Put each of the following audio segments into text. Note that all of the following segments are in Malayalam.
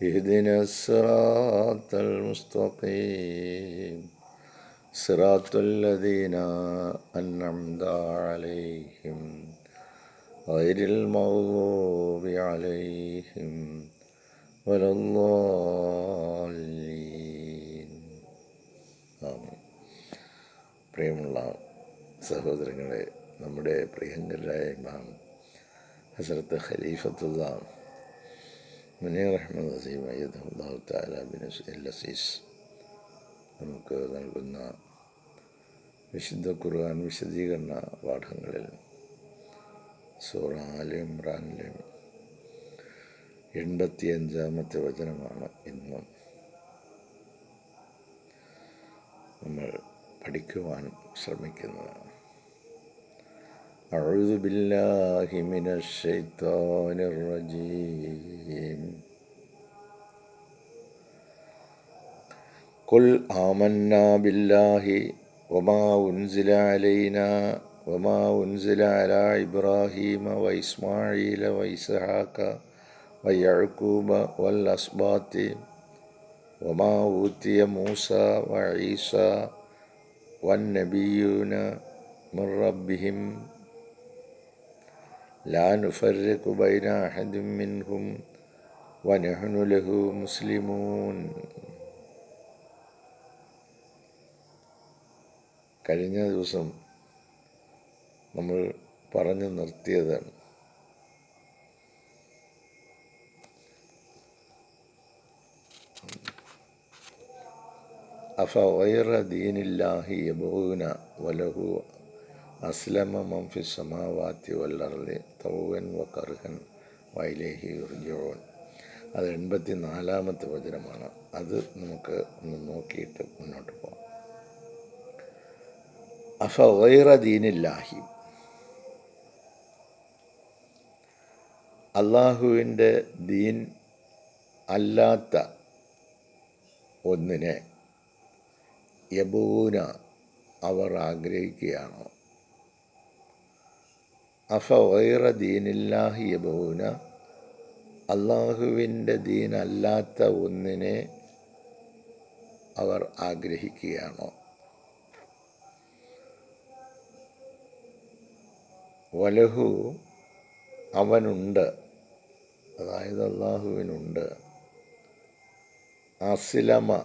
اهدنا الصراط المستقيم صراط الذين أنعمت عليهم غير المغضوب عليهم ولا الضالين ആമീൻ പ്രിയമുള്ള സഹോദരങ്ങളെ നമ്മുടെ പ്രിയങ്കരായ ഇമാം ഹസരത്ത് ഖലീഫത്തുള്ള മുനീർ അഹമ്മദ് അസീം അയ്യദ് താല ബിൻ ലസീസ് നമുക്ക് നൽകുന്ന വിശുദ്ധ ഖുർആൻ വിശദീകരണ പാഠങ്ങളിൽ സൂറ ആലി ഇമ്രാനിലെ എൺപത്തിയഞ്ചാമത്തെ വചനമാണ് ഇന്നും നമ്മൾ പഠിക്കുവാൻ ശ്രമിക്കുന്നത്. أعوذ بالله من الشيطان الرجيم. قل آمنا بالله وما أنزل علينا وما أنزل على إبراهيم وإسماعيل وإسحاق ويعقوب والأسباط وما أوتي موسى وعيسى والنبيون من ربهم ലാനുഫർക്കു ബൈനാഹദിമിൻഹും വനഹനുലഹു മുസ്ലിമൂൻ. കഴിഞ്ഞ ദിവസം നമ്മൾ പറഞ്ഞു നിർത്തിയതാണ്. അഫ വൈറ ദീനില്ലാഹി യബൂന വലഹു അസ്ലമ മംഫി സമാവാത്തി വല്ലർലി തൗവൻ വ കർഹൻ വൈലേഹി ഉർജോൻ അത് എൺപത്തി നാലാമത്തെ വചനമാണ്. അത് നമുക്ക് ഒന്ന് നോക്കിയിട്ട് മുന്നോട്ട് പോകാം അഫ വൈറ ദീനില്ലാഹി. അള്ളാഹുവിന്റെ ദീൻ അല്ലാത്ത ഒന്നിനെ യബൂന അവർ ആഗ്രഹിക്കുകയാണോ? അഫ ദീനില്ലാഹി യബൂന. അള്ളാഹുവിന്റെ ദീനല്ലാത്ത ഒന്നിനെ അവർ ആഗ്രഹിക്കുകയാണോ? വലഹു അവനുണ്ട്. അതായത് അള്ളാഹുവിനുണ്ട് അസിലമ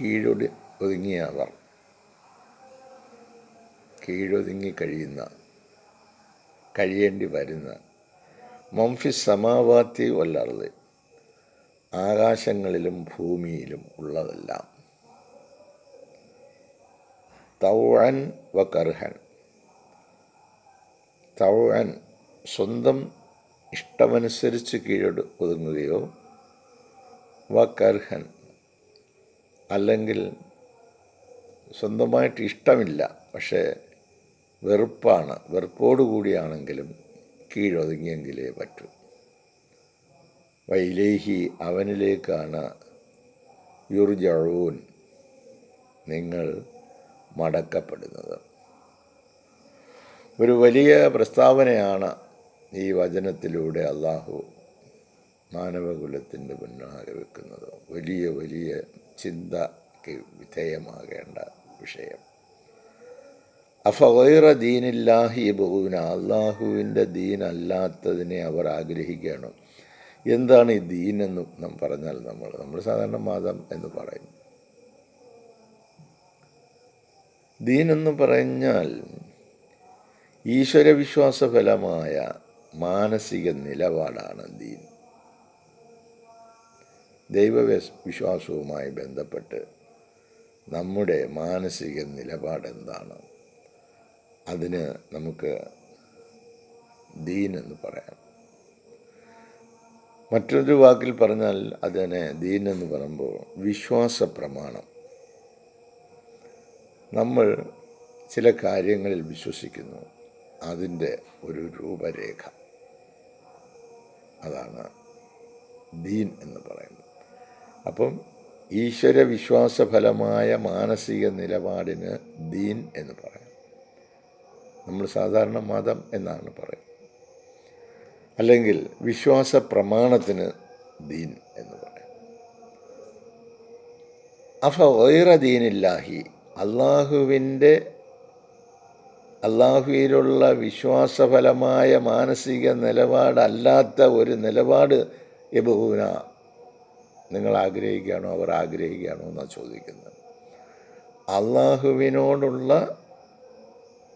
കീഴൊടി ഒതുങ്ങിയവർ കീഴൊതുങ്ങി കഴിയുന്ന കഴിയേണ്ടി വരുന്ന മംഫി സമാവാത്തി വല്ലാറത് ആകാശങ്ങളിലും ഭൂമിയിലും ഉള്ളതെല്ലാം. തൗഴൻ വ കർഹൻ. സ്വന്തം ഇഷ്ടമനുസരിച്ച് കീഴൊടു ഒതുങ്ങുകയോ വ കർഹൻ അല്ലെങ്കിൽ സ്വന്തമായിട്ട് ഇഷ്ടമില്ല പക്ഷേ വെറുപ്പാണ്. വെറുപ്പോടു കൂടിയാണെങ്കിലും കീഴൊതുങ്ങിയെങ്കിലേ പറ്റൂ. വൈലേഹി അവനിലേക്കാണ് യുർജഊൻ നിങ്ങൾ മടക്കപ്പെടുന്നത്. ഒരു വലിയ പ്രസ്താവനയാണ് ഈ വചനത്തിലൂടെ അള്ളാഹു മാനവകുലത്തിന്റെ മുന്നാകെ വെക്കുന്നത്. വലിയ വലിയ ചിന്തയ്ക്ക് വിധേയമാകേണ്ട വിഷയം. അഫൈറ ദീനില്ലാഹി ബഹുവിന അള്ളാഹുവിന്റെ ദീനല്ലാത്തതിനെ അവർ ആഗ്രഹിക്കുകയാണ്. എന്താണ് ഈ ദീൻ എന്ന് നാം പറഞ്ഞാൽ നമ്മൾ നമ്മൾ സാധാരണ മതം എന്ന് പറയും. ദീൻ എന്ന് പറഞ്ഞാൽ ഈശ്വരവിശ്വാസ ഫലമായ മാനസിക നിലപാടാണ് ദീൻ. ദൈവ വിശ്വാസവുമായി ബന്ധപ്പെട്ട് നമ്മുടെ മാനസിക നിലപാട് എന്താണ് അതിന് നമുക്ക് ദീൻ എന്ന് പറയാം. മറ്റൊരു വാക്കിൽ പറഞ്ഞാൽ അതിനെ ദീൻ എന്ന് പറയുമ്പോൾ വിശ്വാസ പ്രമാണം. നമ്മൾ ചില കാര്യങ്ങളിൽ വിശ്വസിക്കുന്നു. അതിന്റെ ഒരു രൂപരേഖ. അതാണ് ദീൻ എന്ന് പറയുന്നത്. അപ്പം ഈശ്വര വിശ്വാസഫലമായ മാനസിക നിലപാടിന് ദീൻ എന്ന് പറയാം. നമ്മൾ സാധാരണ മതം എന്നാണ് പറയുന്നത്. അല്ലെങ്കിൽ വിശ്വാസ പ്രമാണത്തിന് ദീൻ എന്ന് പറയും. അഫ വൈറ ദീനില്ലാഹി അള്ളാഹുവിന്റെ അള്ളാഹുവിലുള്ള വിശ്വാസഫലമായ മാനസിക നിലപാടല്ലാത്ത ഒരു നിലപാട് യബൂന നിങ്ങൾ ആഗ്രഹിക്കുകയാണോ അവർ ആഗ്രഹിക്കുകയാണോ എന്നാണ് ചോദിക്കുന്നത്. അള്ളാഹുവിനോടുള്ള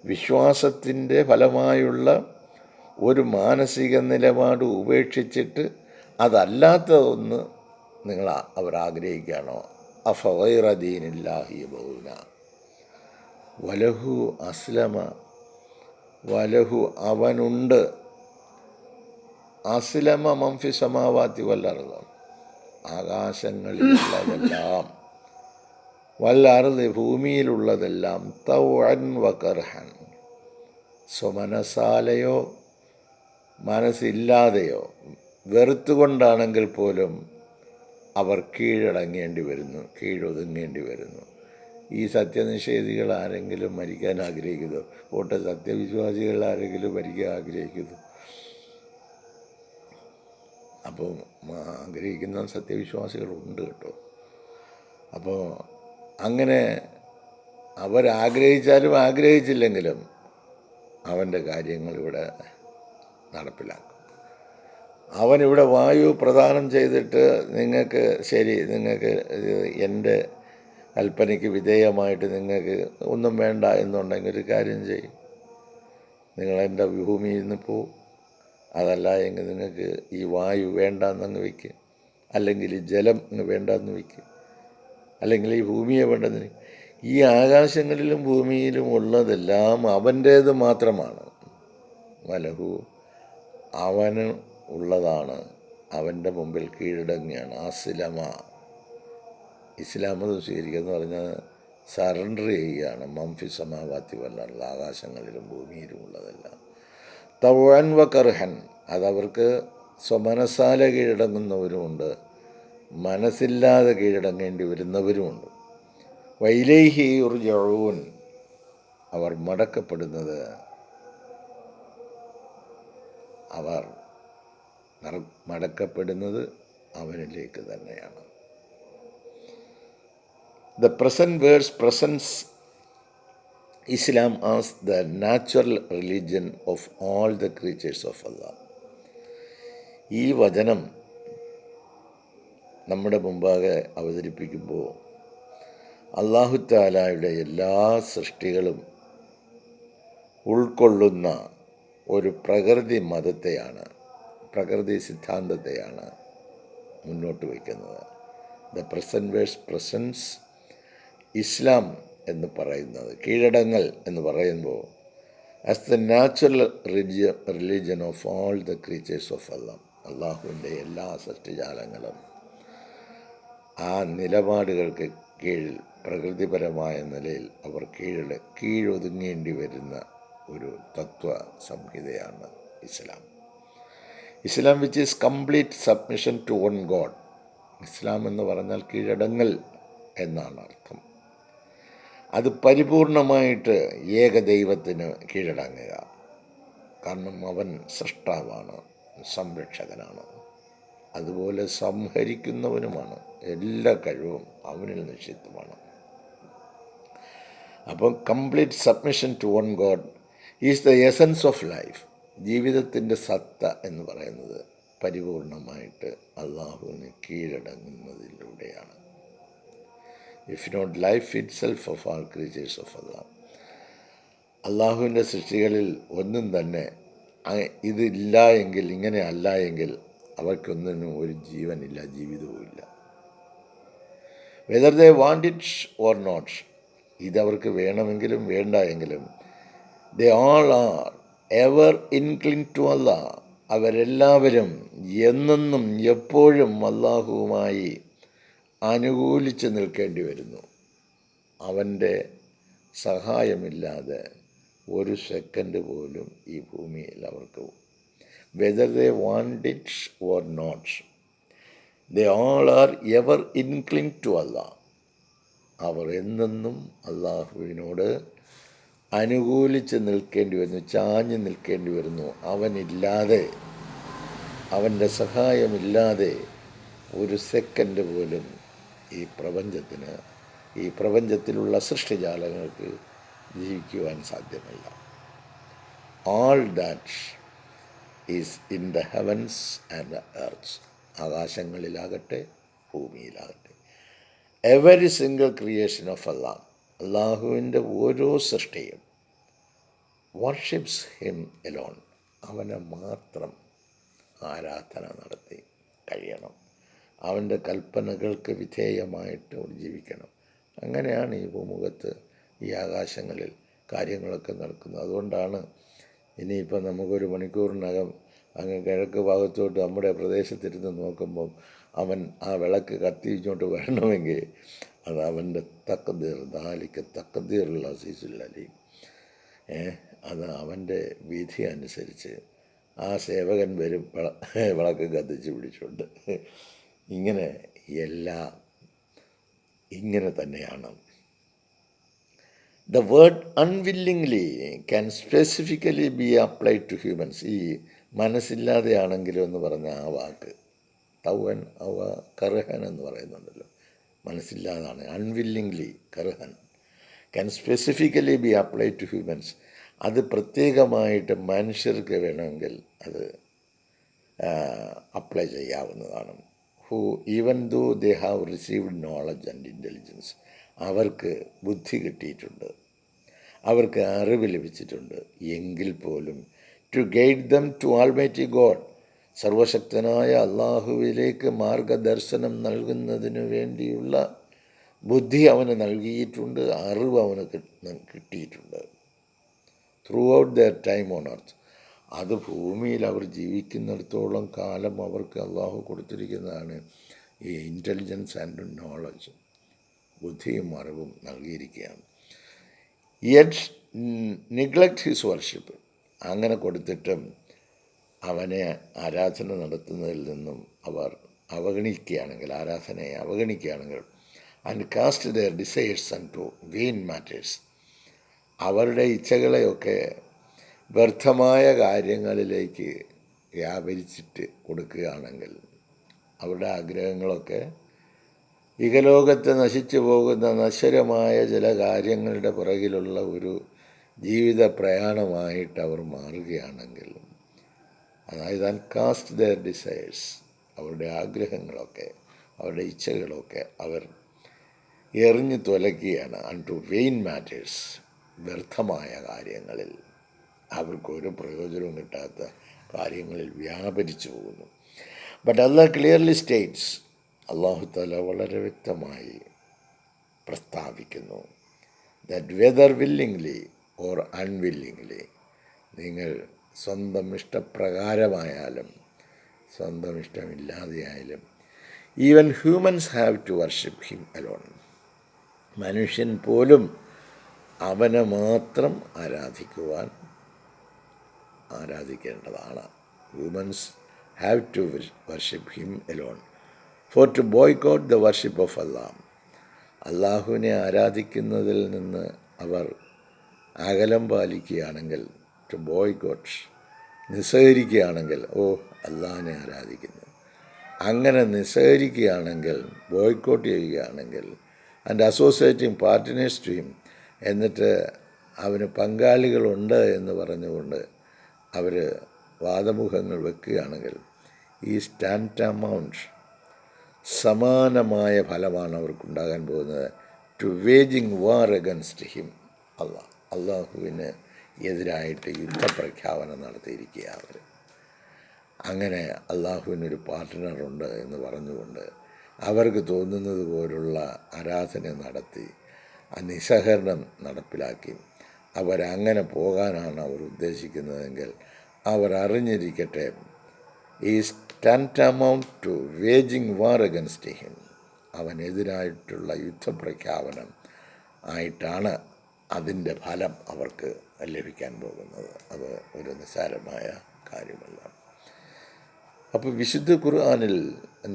വിശ്വാസത്തിന്റെ ഫലമായുള്ള ഒരു മാനസിക നിലപാട് ഉപേക്ഷിച്ചിട്ട് അതല്ലാത്തതൊന്ന് നിങ്ങൾ അവർ ആഗ്രഹിക്കുകയാണോ? അഫൈറദീനില്ലാഹി ബൗന. വലഹു അസ്ലമ. വലഹു അവനുണ്ട്. അസ്ലമ മംഫി സമാവാത്തി വല്ലറുകൾ ആകാശങ്ങളിലുള്ളതെല്ലാം വല്ലറുത് ഭൂമിയിലുള്ളതെല്ലാം തൗഅൻ വകർഹൻ സ്വമനസാലയോ മനസ്സില്ലാതെയോ വെറുത്തുകൊണ്ടാണെങ്കിൽ പോലും അവർ കീഴടങ്ങേണ്ടി വരുന്നു കീഴൊതുങ്ങേണ്ടി വരുന്നു. ഈ സത്യനിഷേധികൾ ആരെങ്കിലും മരിക്കാൻ ആഗ്രഹിക്കുന്നു? പോട്ടെ സത്യവിശ്വാസികൾ ആരെങ്കിലും മരിക്കാൻ ആഗ്രഹിക്കുന്നു? അപ്പോൾ ആഗ്രഹിക്കുന്ന സത്യവിശ്വാസികളുണ്ട് കേട്ടോ. അപ്പോൾ അങ്ങനെ അവരാഗ്രഹിച്ചാലും ആഗ്രഹിച്ചില്ലെങ്കിലും അവന്റെ കാര്യങ്ങൾ ഇവിടെ നടപ്പിലാക്കും. അവനിവിടെ വായു പ്രദാനം ചെയ്തിട്ട് നിങ്ങൾക്ക് ശരി നിങ്ങൾക്ക് എന്റെ കൽപ്പനയ്ക്ക് വിധേയമായിട്ട് നിങ്ങൾക്ക് ഒന്നും വേണ്ട എന്നുണ്ടെങ്കിൽ ഒരു കാര്യം ചെയ്യും. നിങ്ങളെന്റെ ഭൂമിയിൽ നിന്ന് പോവും അതല്ല എങ്കിൽ നിങ്ങൾക്ക് ഈ വായു വേണ്ടെന്നങ്ങ് വയ്ക്കും. അല്ലെങ്കിൽ ജലം വേണ്ടെന്ന് വയ്ക്കുക അല്ലെങ്കിൽ ഈ ഭൂമിയെ വേണ്ടതിന് ഈ ആകാശങ്ങളിലും ഭൂമിയിലും ഉള്ളതെല്ലാം അവന്റേത് മാത്രമാണ്. വലഹു അവന് ഉള്ളതാണ്. അവന്റെ മുമ്പിൽ കീഴടങ്ങിയാണ് അസ്ലമ. ഇസ്ലാമത് മതം സ്വീകരിക്കുക എന്ന് പറഞ്ഞാൽ സറണ്ടർ ചെയ്യുകയാണ്. മംഫി സമാവാത്തി വല്ലുള്ള ആകാശങ്ങളിലും ഭൂമിയിലും ഉള്ളതെല്ലാം. തവൻ വക്കർഹൻ അതവർക്ക് സ്വമനസാല കീഴടങ്ങുന്നവരുമുണ്ട്. മനസ്സില്ലാതെ കീഴടങ്ങേണ്ടി വരുന്നവരുമുണ്ട്. വൈലേഹി ഉർജഊൻ അവർ മടക്കപ്പെടുന്നത് അവർ മടക്കപ്പെടുന്നത് അവനിലേക്ക് തന്നെയാണ്. The present words presence Islam as the natural religion of all the creatures of Allah ഈ വചനം നമ്മുടെ മുമ്പാകെ അവതരിപ്പിക്കുമ്പോൾ അള്ളാഹു താലായുടെ എല്ലാ സൃഷ്ടികളും ഉൾക്കൊള്ളുന്ന ഒരു പ്രകൃതി മതത്തെയാണ് പ്രകൃതി സിദ്ധാന്തത്തെയാണ് മുന്നോട്ട് വയ്ക്കുന്നത്. The present verse presence Islam എന്ന് പറയുന്നത് കീഴടങ്ങൾ എന്ന് പറയുമ്പോൾ as the natural religion religion of all the creatures of Allah അള്ളാഹുവിന്റെ എല്ലാ സൃഷ്ടിജാലങ്ങളും ആ നിലപാടുകൾക്ക് കീഴിൽ പ്രകൃതിപരമായ നിലയിൽ അവർ കീഴിൽ കീഴൊതുങ്ങേണ്ടി വരുന്ന ഒരു തത്വ സംഹിതയാണ് ഇസ്ലാം. Islam which is complete submission to one God ഇസ്ലാം എന്ന് പറഞ്ഞാൽ കീഴടങ്ങൽ എന്നാണ് അർത്ഥം. അത് പരിപൂർണമായിട്ട് ഏകദൈവത്തിന് കീഴടങ്ങുക. കാരണം അവൻ സൃഷ്ടാവാണ് സംരക്ഷകനാണ്. അതുപോലെ സംഹരിക്കുന്നവനുമാണ്. എല്ലാ കഴിവും അവനിൽ നിക്ഷിപ്തമാണ്. അപ്പം complete submission to one God is the essence of life ജീവിതത്തിന്റെ സത്ത എന്ന് പറയുന്നത് പരിപൂർണമായിട്ട് അള്ളാഹുവിന് കീഴടങ്ങുന്നതിലൂടെയാണ്. If not life itself of all creatures of Allah അള്ളാഹുവിന്റെ സൃഷ്ടികളിൽ ഒന്നും തന്നെ ഇതില്ല എങ്കിൽ ഇങ്ങനെ അല്ല എങ്കിൽ അവർക്കൊന്നിനും ഒരു ജീവനില്ല ജീവിതവുമില്ല. Whether they want it or not ഇതവർക്ക് വേണമെങ്കിലും വേണ്ട എങ്കിലും they all are ever inclined to Allah അവരെല്ലാവരും എന്നെന്നും എപ്പോഴും അള്ളാഹുവുമായി അനുകൂലിച്ച് നിൽക്കേണ്ടി വരുന്നു. അവന്റെ സഹായമില്ലാതെ ഒരു സെക്കൻഡ് പോലും ഈ ഭൂമിയിൽ അവർക്ക് whether they want it or not they all are ever inclined to Allah അവർ എന്നെന്നും അള്ളാഹുവിനോട് അനുകൂലിച്ച് നിൽക്കേണ്ടി വരുന്നു ചാഞ്ഞ് നിൽക്കേണ്ടി വരുന്നു. അവനില്ലാതെ അവന്റെ സഹായമില്ലാതെ ഒരു സെക്കൻഡ് പോലും ഈ പ്രപഞ്ചത്തിന് ഈ പ്രപഞ്ചത്തിലുള്ള സൃഷ്ടിജാലങ്ങൾക്ക് ജീവിക്കുവാൻ സാധ്യമല്ല. All that is in the heavens and the earths ആകാശങ്ങളിലാകട്ടെ ഭൂമിയിലാകട്ടെ. Every single creation of Allah അള്ളാഹുവിന്റെ ഓരോ സൃഷ്ടിയും വർഷിപ്സ് ഹിം എലോൺ അവനെ മാത്രം ആരാധന നടത്തി കഴിയണം. അവന്റെ കൽപ്പനകൾക്ക് വിധേയമായിട്ട് ജീവിക്കണം. അങ്ങനെയാണ് ഈ ഭൂമുഖത്ത് ഈ ആകാശങ്ങളിൽ കാര്യങ്ങളൊക്കെ നടക്കുന്നത്. അതുകൊണ്ടാണ് ഇനിയിപ്പോൾ നമുക്കൊരു മണിക്കൂറിനകം അങ്ങ് കിഴക്ക് ഭാഗത്തോട്ട് നമ്മുടെ പ്രദേശത്തിരുന്ന് നോക്കുമ്പം അവൻ ആ വിളക്ക് കത്തിച്ചോട്ട് വരണമെങ്കിൽ അത് അവന്റെ തക്കതീർ ദാലിക്ക് തക്കതീറുള്ള അസീസുല്ലലീം ഏ അത് അവന്റെ വിധി അനുസരിച്ച് ആ സേവകൻ വരും വിള- വിളക്ക് കത്തിച്ച് പിടിച്ചുകൊണ്ട്. ഇങ്ങനെ എല്ലാ ഇങ്ങനെ തന്നെയാണ്. The word unwillingly can specifically be applied to humans ഈ മനസ്സില്ലാതെയാണെങ്കിലും എന്ന് പറഞ്ഞ ആ വാക്ക്. തവൻ അവ കർഹൻ എന്ന് പറയുന്നുണ്ടല്ലോ. മനസ്സില്ലാതാണ്. Unwillingly കർഹൻ. Can specifically be apply to humans അത് പ്രത്യേകമായിട്ട് മനുഷ്യർക്ക് വേണമെങ്കിൽ അത് അപ്ലൈ ചെയ്യാവുന്നതാണ്. Who even though they have received knowledge and intelligence അവർക്ക് ബുദ്ധി കിട്ടിയിട്ടുണ്ട്. അവർക്ക് അറിവ് ലഭിച്ചിട്ടുണ്ട്. എങ്കിൽ പോലും to guide them to almighty God സർവശക്തനായ അള്ളാഹുവിലേക്ക് മാർഗദർശനം നൽകുന്നതിന് വേണ്ടിയുള്ള ബുദ്ധി അവന് നൽകിയിട്ടുണ്ട് അറിവ് അവന് കിട്ട- കിട്ടിയിട്ടുണ്ട്. Throughout their time on earth അത് ഭൂമിയിൽ അവർ ജീവിക്കുന്നിടത്തോളം കാലം അവർക്ക് അള്ളാഹു കൊടുത്തിരിക്കുന്നതാണ് ഈ ഇന്റലിജൻസ് ആൻഡ് നോളജ് ബുദ്ധിയും അറിവും നൽകിയിരിക്കുകയാണ്. യെറ്റ് നിഗ്ലക്ട് ഹിസ് വർഷിപ്പ് അങ്ങനെ അവനെ ആരാധന നടത്തുന്നതിൽ നിന്നും അവർ അവഗണിക്കുകയാണെങ്കിൽ ആരാധനയെ അവഗണിക്കുകയാണെങ്കിൽ and cast their desires and to vain matters അവരുടെ ഇച്ഛകളെയൊക്കെ വ്യർത്ഥമായ കാര്യങ്ങളിലേക്ക് വ്യാപരിച്ചിട്ട് കൊടുക്കുകയാണെങ്കിൽ അവരുടെ ആഗ്രഹങ്ങളൊക്കെ ഇഹലോകത്ത് നശിച്ചു പോകുന്ന നശ്വരമായ ചില കാര്യങ്ങളുടെ പുറകിലുള്ള ഒരു ജീവിത പ്രയാണമായിട്ട് അവർ മാറുകയാണെങ്കിൽ അതായത് അൺകാസ്റ്റ് ദെയർ ഡിസയേഴ്സ് അവരുടെ ആഗ്രഹങ്ങളൊക്കെ അവരുടെ ഇച്ഛകളൊക്കെ അവർ എറിഞ്ഞു തുലക്കുകയാണ് അൺ ടു വെയിൻ മാറ്റേഴ്സ് വ്യർത്ഥമായ കാര്യങ്ങളിൽ. അവർക്കൊരു പ്രയോജനവും കിട്ടാത്ത കാര്യങ്ങളിൽ വ്യാപരിച്ചു പോകുന്നു. ബട്ട് അല്ല ക്ലിയർലി സ്റ്റേറ്റ്സ് അള്ളാഹു തല വളരെ വ്യക്തമായി പ്രസ്താവിക്കുന്നു that whether willingly or unwillingly. നിങ്ങൾ സ്വന്തം ഇഷ്ടപ്രകാരമായാലും സ്വന്തം ഇഷ്ടമില്ലാതെയായാലും even humans have to worship him alone മനുഷ്യൻ പോലും അവനെ മാത്രം ആരാധിക്കുവാൻ ആരാധിക്കേണ്ടതാണ്. Humans have to worship him alone for to boycott the worship of Allah അള്ളാഹുവിനെ ആരാധിക്കുന്നതിൽ നിന്ന് അവർ അകലം പാലിക്കുകയാണെങ്കിൽ ടു ബോയ്ക്കോട്ട് നിസ്സഹരിക്കുകയാണെങ്കിൽ ഓ അള്ളാഹിനെ ആരാധിക്കുന്നു. അങ്ങനെ നിസ്സഹരിക്കുകയാണെങ്കിൽ ബോയ്ക്കോട്ട് ചെയ്യുകയാണെങ്കിൽ ആൻഡ് അസോസിയേറ്റിംഗ് പാർട്ടിനേഴ്സ്റ്റിയും എന്നിട്ട് അവന് പങ്കാളികളുണ്ട് എന്ന് പറഞ്ഞുകൊണ്ട് അവർ വാദമുഖങ്ങൾ വെക്കുകയാണെങ്കിൽ ഈ സ്റ്റാൻഡ് എമൗണ്ട് സമാനമായ ഫലമാണ് അവർക്കുണ്ടാകാൻ പോകുന്നത് to waging war against him Allah. അള്ളാഹുവിന് എതിരായിട്ട് യുദ്ധപ്രഖ്യാപനം നടത്തിയിരിക്കുക അവർ. അങ്ങനെ അള്ളാഹുവിനൊരു പാർട്ട്ണറുണ്ട് എന്ന് പറഞ്ഞുകൊണ്ട് അവർക്ക് തോന്നുന്നത് പോലുള്ള ആരാധന നടത്തി ആ നിസ്സഹരണം നടപ്പിലാക്കി. അവരങ്ങനെ പോകാനാണ് അവർ ഉദ്ദേശിക്കുന്നതെങ്കിൽ അവർ അറിഞ്ഞിരിക്കട്ടെ ഈ stand amount to waging war against him അവനെതിരായിട്ടുള്ള യുദ്ധപ്രഖ്യാപനം ആയിട്ടാണ് അതിന്റെ ഫലം അവർക്ക് ലഭിക്കാൻ പോകുന്നത്. അത് ഒരു നിസ്സാരമായ കാര്യമല്ല. അപ്പോൾ വിശുദ്ധ ഖുർആാനിൽ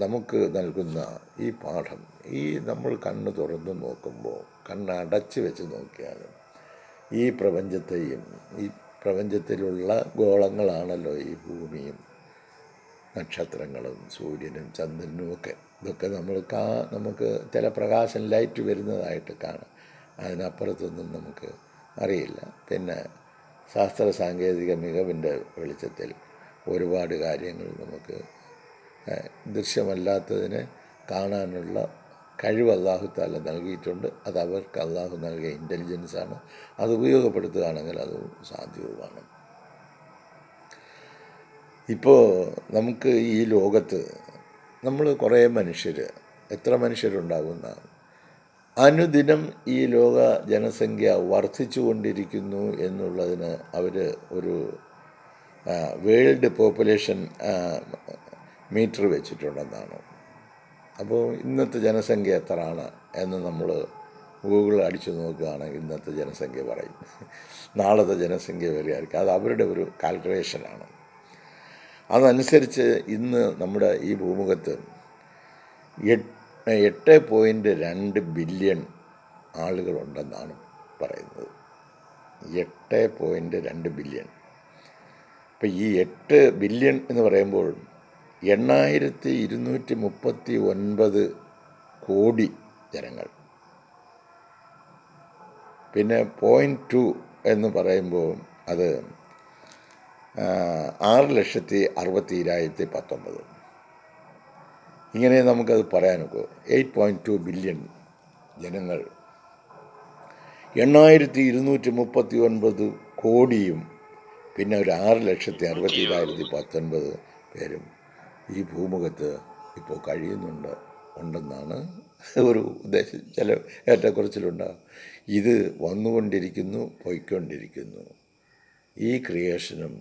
നമുക്ക് നൽകുന്ന ഈ പാഠം ഈ നമ്മൾ കണ്ണ് തുറന്നു നോക്കുമ്പോൾ കണ്ണ് അടച്ച് വെച്ച് നോക്കിയാലും ഈ പ്രപഞ്ചത്തെയും ഈ പ്രപഞ്ചത്തിലുള്ള ഗോളങ്ങളാണല്ലോ ഈ ഭൂമിയും നക്ഷത്രങ്ങളും സൂര്യനും ചന്ദ്രനും ഒക്കെ ഇതൊക്കെ നമ്മൾ കാ നമുക്ക് ചില പ്രകാശം ലൈറ്റ് വരുന്നതായിട്ട് കാണാം. അതിനപ്പുറത്തൊന്നും നമുക്ക് അറിയില്ല. പിന്നെ ശാസ്ത്ര സാങ്കേതിക മികവിന്റെ വെളിച്ചത്തിൽ ഒരുപാട് കാര്യങ്ങൾ നമുക്ക് ദൃശ്യമല്ലാത്തതിനെ കാണാനുള്ള കഴിവ് അള്ളാഹു തല നൽകിയിട്ടുണ്ട്. അത് അവർക്ക് അള്ളാഹു നൽകിയ ഇന്റലിജൻസാണ് അത് ഉപയോഗപ്പെടുത്തുകയാണെങ്കിൽ അത് സാധ്യവുമാണ്. ഇപ്പോൾ നമുക്ക് ഈ ലോകത്ത് നമ്മൾ കുറേ മനുഷ്യർ എത്ര മനുഷ്യരുണ്ടാകുന്ന അനുദിനം ഈ ലോക ജനസംഖ്യ വർദ്ധിച്ചു കൊണ്ടിരിക്കുന്നു എന്നുള്ളതിന് അവർ ഒരു വേൾഡ് പോപ്പുലേഷൻ മീറ്റർ വെച്ചിട്ടുണ്ടെന്നാണ്. അപ്പോൾ ഇന്നത്തെ ജനസംഖ്യ എത്രയാണ് എന്ന് നമ്മൾ ഗൂഗിൾ അടിച്ചു നോക്കുകയാണെങ്കിൽ ഇന്നത്തെ ജനസംഖ്യ പറയും. നാളത്തെ ജനസംഖ്യ വരികയായിരിക്കും അത് അവരുടെ ഒരു കാൽക്കുലേഷനാണ് അതനുസരിച്ച് ഇന്ന് നമ്മുടെ ഈ ഭൂമുഖത്ത് എട്ട് പോയിന്റ് രണ്ട് ബില്യൺ ആളുകളുണ്ടെന്നാണ് പറയുന്നത്. എട്ട് പോയിന്റ് രണ്ട് ബില്യൺ. ഇപ്പം ഈ എട്ട് ബില്യൺ എന്ന് പറയുമ്പോൾ എണ്ണായിരത്തി ഇരുന്നൂറ്റി മുപ്പത്തി ഒൻപത് കോടി ജനങ്ങൾ. പിന്നെ പോയിന്റ് ടു എന്ന് പറയുമ്പോൾ അത് ആറ് ലക്ഷത്തി അറുപത്തി ഇരായിരത്തി പത്തൊമ്പത്. ഇങ്ങനെ നമുക്കത് പറയാനൊക്കെ. എയ്റ്റ് പോയിന്റ് ടു ബില്യൺ ജനങ്ങൾ. എണ്ണായിരത്തി ഇരുന്നൂറ്റി മുപ്പത്തി ഒൻപത് കോടിയും പിന്നെ ഒരു ആറ് ലക്ഷത്തി അറുപത്തി ഏഴായിരത്തി പത്തൊൻപത് പേരും ഈ ഭൂമുഖത്ത് ഇപ്പോൾ കഴിയുന്നുണ്ട് ഉണ്ടെന്നാണ് ഒരു ഉദ്ദേശം. ചില ഏറ്റക്കുറച്ചിലുണ്ടാകും ഇത് വന്നുകൊണ്ടിരിക്കുന്നു പോയിക്കൊണ്ടിരിക്കുന്നു. ഈ ക്രിയേഷനും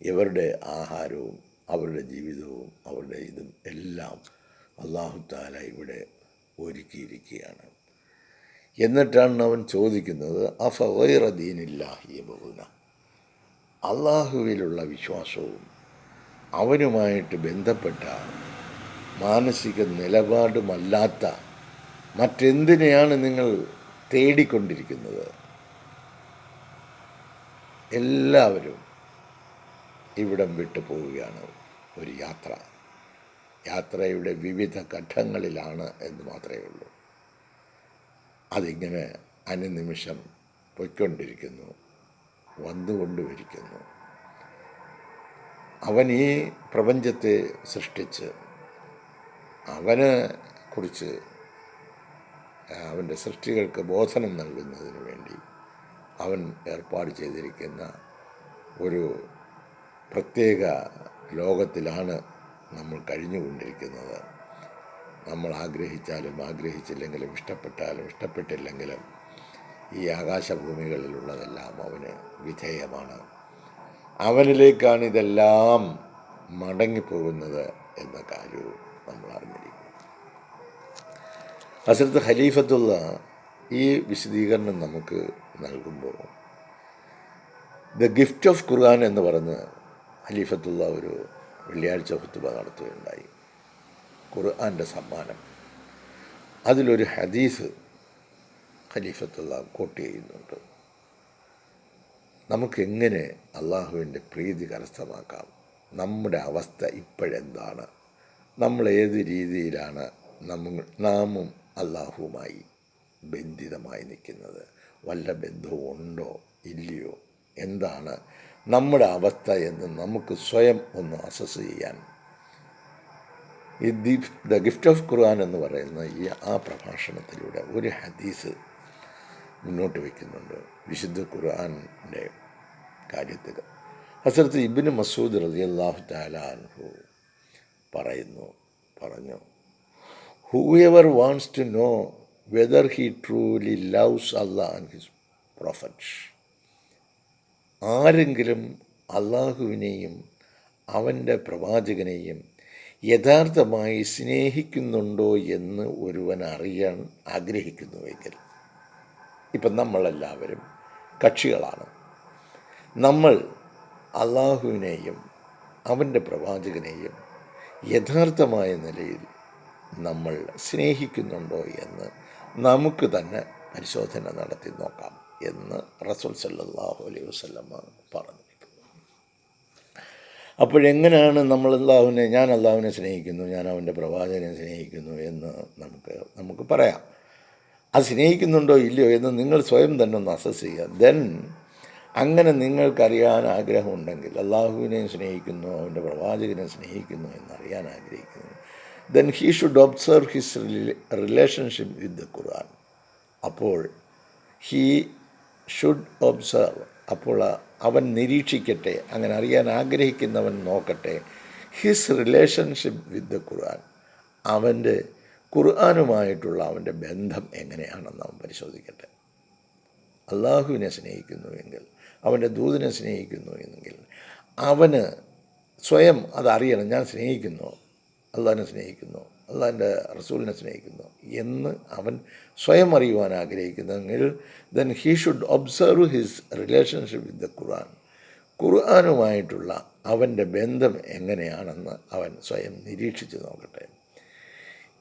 ഇവരുടെ ആഹാരവും അവരുടെ ജീവിതവും അവരുടെ ഇതും എല്ലാം അള്ളാഹു താല ഇവിടെ ഒരുക്കിയിരിക്കുകയാണ്. എന്നിട്ടാണ് അവൻ ചോദിക്കുന്നത് അഫൈറ ദീനില്ലാഹിയ ബഹുന അള്ളാഹുവിലുള്ള വിശ്വാസവും അവനുമായിട്ട് ബന്ധപ്പെട്ട മാനസിക നിലപാടുമല്ലാത്ത മറ്റെന്തിനെയാണ് നിങ്ങൾ തേടിക്കൊണ്ടിരിക്കുന്നത്? എല്ലാവരും ഇവിടം വിട്ടു പോവുകയാണ് ഒരു യാത്ര. യാത്രയുടെ വിവിധ ഘട്ടങ്ങളിലാണ് എന്ന് മാത്രമേ ഉള്ളൂ. അതിങ്ങനെ അനുനിമിഷം പൊയ്ക്കൊണ്ടിരിക്കുന്നു വന്നുകൊണ്ടുമിരിക്കുന്നു. അവൻ ഈ പ്രപഞ്ചത്തെ സൃഷ്ടിച്ച് അവനെ കുറിച്ച് അവന്റെ സൃഷ്ടികൾക്ക് ബോധനം നൽകുന്നതിന് വേണ്ടി അവൻ ഏർപ്പാട് ചെയ്തിരിക്കുന്ന ഒരു പ്രത്യേക ലോകത്തിലാണ് നമ്മൾ കഴിഞ്ഞുകൊണ്ടിരിക്കുന്നത്. നമ്മൾ ആഗ്രഹിച്ചാലും ആഗ്രഹിച്ചില്ലെങ്കിലും ഇഷ്ടപ്പെട്ടാലും ഇഷ്ടപ്പെട്ടില്ലെങ്കിലും ഈ ആകാശഭൂമികളിലുള്ളതെല്ലാം അവന് വിധേയമാണ്. അവനിലേക്കാണ് ഇതെല്ലാം മടങ്ങിപ്പോകുന്നത് എന്ന കാര്യവും നമ്മൾ അറിഞ്ഞിരിക്കും അസരത്ത് ഖലീഫത്തുള്ള ഈ വിശദീകരണം നമുക്ക് നൽകുമ്പോൾ ദ ഗിഫ്റ്റ് ഓഫ് ഖുർആൻ എന്ന് പറഞ്ഞ് ഖലീഫത്തുള്ള ഒരു വെള്ളിയാഴ്ച ഹുത്തുബ നടത്തുകയുണ്ടായി. ഖുർആന്റെ സമ്മാനം. അതിലൊരു ഹദീസ് ഖലീഫത്തെല്ലാം കോട്ട് ചെയ്യുന്നുണ്ട്. നമുക്കെങ്ങനെ അള്ളാഹുവിന്റെ പ്രീതി കരസ്ഥമാക്കാം? നമ്മുടെ അവസ്ഥ ഇപ്പോഴെന്താണ്? നമ്മൾ ഏത് രീതിയിലാണ് നമ്മ നാമും അള്ളാഹുവുമായി ബന്ധിതമായി നിൽക്കുന്നത്? വല്ല ബന്ധവും ഉണ്ടോ? ഇല്ലയോ? എന്താണ് നമ്മുടെ അവസ്ഥ എന്ന് നമുക്ക് സ്വയം ഒന്ന് അസസ് ചെയ്യാൻ. ഈ ദി ഗിഫ്റ്റ് ഓഫ് ഖുർആൻ എന്ന് പറയുന്ന ഈ ആ പ്രഭാഷണത്തിലൂടെ ഒരു ഹദീസ് മുന്നോട്ട് വയ്ക്കുന്നുണ്ട് വിശുദ്ധ ഖുർആാന്റെ കാര്യത്തിൽ. ഹസരത്ത് ഇബിന് മസൂദ് റതി അള്ളാഹു താലാൻഹു പറയുന്നു പറഞ്ഞു whoever wants to know whether he truly loves Allah and his prophets ആരെങ്കിലും അള്ളാഹുവിനെയും അവന്റെ പ്രവാചകനെയും യഥാർത്ഥമായി സ്നേഹിക്കുന്നുണ്ടോ എന്ന് ഒരുവൻ അറിയാൻ ആഗ്രഹിക്കുന്നുവെങ്കിൽ ഇപ്പം നമ്മളെല്ലാവരും കക്ഷികളാണ്. നമ്മൾ അള്ളാഹുവിനെയും അവന്റെ പ്രവാചകനെയും യഥാർത്ഥമായ നിലയിൽ നമ്മൾ സ്നേഹിക്കുന്നുണ്ടോ എന്ന് നമുക്ക് തന്നെ പരിശോധന നടത്തി നോക്കാം. എന്ന് റസൂൽ സല്ലാഹു അലൈഹി വസല്ലമ പറഞ്ഞു അപ്പോഴെങ്ങനെയാണ് നമ്മൾ അള്ളാഹുവിനെ ഞാൻ അള്ളാഹുവിനെ സ്നേഹിക്കുന്നു ഞാൻ അവന്റെ പ്രവാചകനെ സ്നേഹിക്കുന്നു എന്ന് നമുക്ക് നമുക്ക് പറയാം. അത് സ്നേഹിക്കുന്നുണ്ടോ ഇല്ലയോ എന്ന് നിങ്ങൾ സ്വയം തന്നെ ഒന്ന് അസസ് ചെയ്യുക. ദെൻ അങ്ങനെ നിങ്ങൾക്കറിയാൻ ആഗ്രഹമുണ്ടെങ്കിൽ അള്ളാഹുവിനെ സ്നേഹിക്കുന്നു അവന്റെ പ്രവാചകനെ സ്നേഹിക്കുന്നു എന്നറിയാൻ ആഗ്രഹിക്കുന്നു. Then he should observe his relationship with the Quran അപ്പോൾ ഹീ ഷുഡ് ഒബ്സർവ് അപ്പോൾ അവൻ നിരീക്ഷിക്കട്ടെ അങ്ങനെ അറിയാൻ ആഗ്രഹിക്കുന്നവൻ നോക്കട്ടെ. His relationship with the Quran അവന്റെ ഖുർആാനുമായിട്ടുള്ള അവന്റെ ബന്ധം എങ്ങനെയാണെന്ന് അവൻ പരിശോധിക്കട്ടെ. അള്ളാഹുവിനെ സ്നേഹിക്കുന്നുവെങ്കിൽ അവന്റെ ദൂതിനെ സ്നേഹിക്കുന്നു എങ്കിൽ അവന് സ്വയം അതറിയണം ഞാൻ സ്നേഹിക്കുന്നു അള്ളാഹിനെ സ്നേഹിക്കുന്നു. അള്ളാഹിന്റെ റസൂലിനെ സ്നേഹിക്കുന്നു. എന്ന് അവൻ സ്വയം അറിയുവാൻ ആഗ്രഹിക്കുന്നെങ്കിൽ then he should observe his relationship with the Quran ഖുർആാനുമായിട്ടുള്ള അവന്റെ ബന്ധം എങ്ങനെയാണെന്ന് അവൻ സ്വയം നിരീക്ഷിച്ച് നോക്കട്ടെ.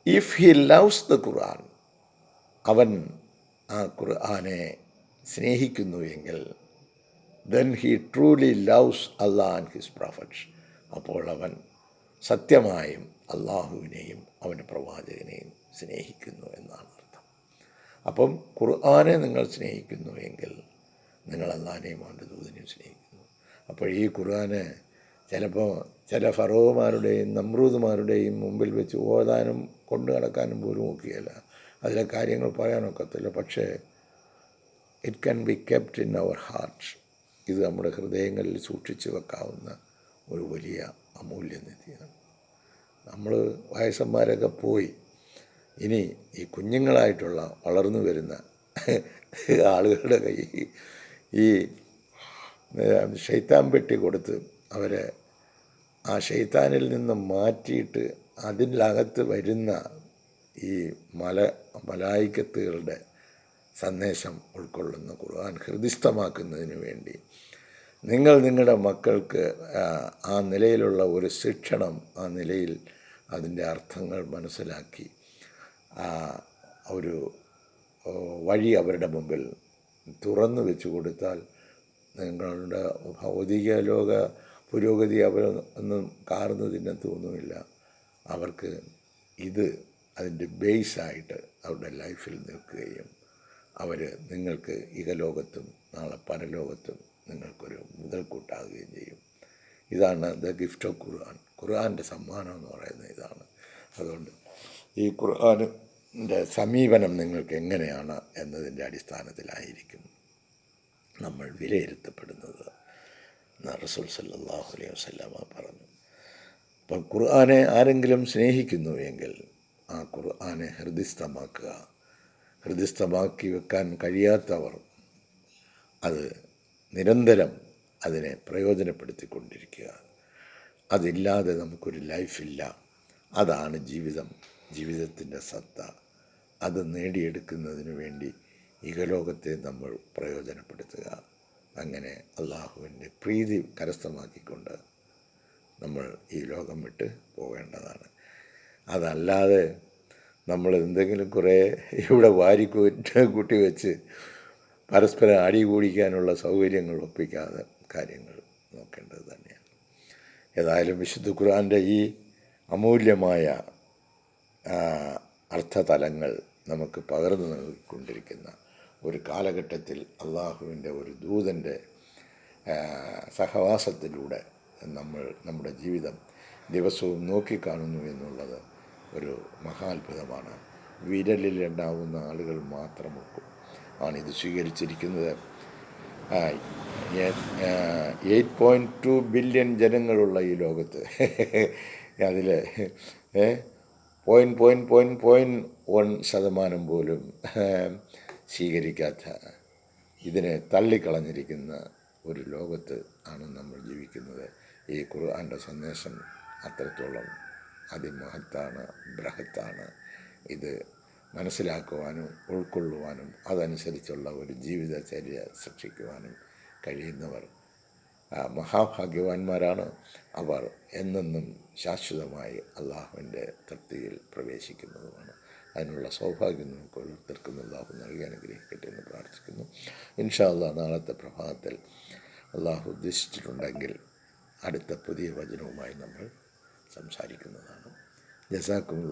If he loves the Quran അവൻ ആ ഖുർആനെ സ്നേഹിക്കുന്നു എങ്കിൽ then he truly loves Allah and his prophets അപ്പോൾ അവൻ സത്യമായും അള്ളാഹുവിനെയും അവന്റെ പ്രവാചകനെയും സ്നേഹിക്കുന്നു എന്നാണ് അർത്ഥം. അപ്പം ഖുർആാനെ നിങ്ങൾ സ്നേഹിക്കുന്നു എങ്കിൽ നിങ്ങൾ അള്ളാഹിനെയും അവന്റെ ദൂതനെയും സ്നേഹിക്കുന്നു. അപ്പോൾ ഈ ഖുർആാന് ചിലപ്പോൾ ചില ഫറോമാരുടെയും നമ്രൂദ്മാരുടെയും മുമ്പിൽ വെച്ച് ഓതാനും കൊണ്ടു നടക്കാനും പോലും നോക്കിയല്ല അതിലെ കാര്യങ്ങൾ പറയാനൊക്കത്തില്ല. പക്ഷേ it can be kept in our heart ഇത് നമ്മുടെ ഹൃദയങ്ങളിൽ സൂക്ഷിച്ചു വെക്കാവുന്ന ഒരു വലിയ അമൂല്യനിധിയാണ്. നമ്മൾ വയസ്സന്മാരൊക്കെ പോയി. ഇനി ഈ കുഞ്ഞുങ്ങളായിട്ടുള്ള വളർന്നു വരുന്ന ആളുകളുടെ കൈ ഈ ഷെയ്ത്താൻ പെട്ടി കൊടുത്ത് അവരെ ആ ഷെയ്ത്താനിൽ നിന്ന് മാറ്റിയിട്ട് അതിനകത്ത് വരുന്ന ഈ മല മലായിക്കത്തുകളുടെ സന്ദേശം ഉൾക്കൊള്ളുന്ന ഖുർആൻ ഹൃദിസ്ഥമാക്കുന്നതിന് വേണ്ടി. നിങ്ങൾ നിങ്ങളുടെ മക്കൾക്ക് ആ നിലയിലുള്ള ഒരു ശിക്ഷണം ആ നിലയിൽ അതിന്റെ അർത്ഥങ്ങൾ മനസ്സിലാക്കി ആ ഒരു വഴി അവരുടെ മുമ്പിൽ തുറന്നു വെച്ചു കൊടുത്താൽ നിങ്ങളുടെ ഭൗതിക ലോക പുരോഗതി അവർ ഒന്നും കാർന്നതിന് തോന്നുമില്ല അവർക്ക് ഇത് അതിന്റെ ബേസായിട്ട് അവരുടെ ലൈഫിൽ നിൽക്കുകയും അവർ നിങ്ങൾക്ക് ഇഹലോകത്തും നാളെ പരലോകത്തും നിങ്ങൾക്കൊരു മുതൽക്കൂട്ടാകുകയും ചെയ്യും. ഇതാണ് ദ ഗിഫ്റ്റ് ഓഫ് ഖുർആൻ. ഖുർആന്റെ സമ്മാനം എന്ന് പറയുന്നത് ഇതാണ്. അതുകൊണ്ട് ഈ ഖുർആാനിന്റെ സമീപനം നിങ്ങൾക്ക് എങ്ങനെയാണ് എന്നതിന്റെ അടിസ്ഥാനത്തിലായിരിക്കും നമ്മൾ വിലയിരുത്തപ്പെടുന്നത്. റസൂൽ സല്ലാഹു അലൈഹി വസ്ലാമ പറഞ്ഞു. അപ്പം ഖുർആാനെ ആരെങ്കിലും സ്നേഹിക്കുന്നു എങ്കിൽ ആ ഖുർആാനെ ഹൃദയസ്ഥമാക്കുക ഹൃദയസ്ഥമാക്കി വെക്കാൻ കഴിയാത്തവർ അത് നിരന്തരം അതിനെ പ്രയോജനപ്പെടുത്തിക്കൊണ്ടിരിക്കുക. അതില്ലാതെ നമുക്കൊരു ലൈഫില്ല. അതാണ് ജീവിതം. ജീവിതത്തിന്റെ സത്ത. അത് നേടിയെടുക്കുന്നതിന് വേണ്ടി ഇഹലോകത്തെ നമ്മൾ പ്രയോജനപ്പെടുത്തുക. അങ്ങനെ അള്ളാഹുവിന്റെ പ്രീതി കരസ്ഥമാക്കിക്കൊണ്ട് നമ്മൾ ഈ ലോകം വിട്ട് പോകേണ്ടതാണ്. അതല്ലാതെ നമ്മൾ എന്തെങ്കിലും കുറേ ഇവിടെ വാരി കൂട്ടി വെച്ച് പരസ്പരം അടി കൂടിക്കാനുള്ള സൗകര്യങ്ങൾ ഒപ്പിക്കാതെ കാര്യങ്ങൾ നോക്കേണ്ടത് തന്നെയാണ്. ഏതായാലും വിശുദ്ധ ഖുർആന്റെ ഈ അമൂല്യമായ അർത്ഥതലങ്ങൾ നമുക്ക് പകർന്നു നൽകിക്കൊണ്ടിരിക്കുന്ന ഒരു കാലഘട്ടത്തിൽ അള്ളാഹുവിന്റെ ഒരു ദൂതന്റെ സഹവാസത്തിലൂടെ നമ്മൾ നമ്മുടെ ജീവിതം ദിവസവും നോക്കിക്കാണുന്നു എന്നുള്ളത് ഒരു മഹാത്ഭുതമാണ്. വിരലിലുണ്ടാവുന്ന ആളുകൾ മാത്രം ആണ് ഇത് സ്വീകരിച്ചിരിക്കുന്നത്. എയ്റ്റ് പോയിന്റ് ടു ബില്യൺ ജനങ്ങളുള്ള ഈ ലോകത്ത്. അതിൽ point point point point one ശതമാനം പോലും സ്വീകരിക്കാത്ത ഇതിനെ തള്ളിക്കളഞ്ഞിരിക്കുന്ന ഒരു ലോകത്ത് ആണ് നമ്മൾ ജീവിക്കുന്നത്. ഈ ഖുർആന്റെ സന്ദേശം അത്രത്തോളം അതിമഹത്താണ് ബൃഹത്താണ്. ഇത് മനസ്സിലാക്കുവാനും ഉൾക്കൊള്ളുവാനും അതനുസരിച്ചുള്ള ഒരു ജീവിതചര്യ സൃഷ്ടിക്കുവാനും കഴിയുന്നവർ. മഹാഭാഗ്യവാന്മാരാണ് അവർ എന്നെന്നും ശാശ്വതമായി അള്ളാഹുവിന്റെ തൃപ്തിയിൽ പ്രവേശിക്കുന്നതുമാണ്. അതിനുള്ള സൗഭാഗ്യം നമുക്ക് ഓരോരുത്തർക്കും അള്ളാഹു നൽകി അനുഗ്രഹിക്കട്ടെ എന്ന് പ്രാർത്ഥിക്കുന്നു. ഇൻഷാ അള്ളാഹ് നാളത്തെ പ്രഭാതത്തിൽ അള്ളാഹു ഉദ്ദേശിച്ചിട്ടുണ്ടെങ്കിൽ അടുത്ത പുതിയ വചനവുമായി നമ്മൾ സംസാരിക്കുന്നതാണ്. ജസാക്കും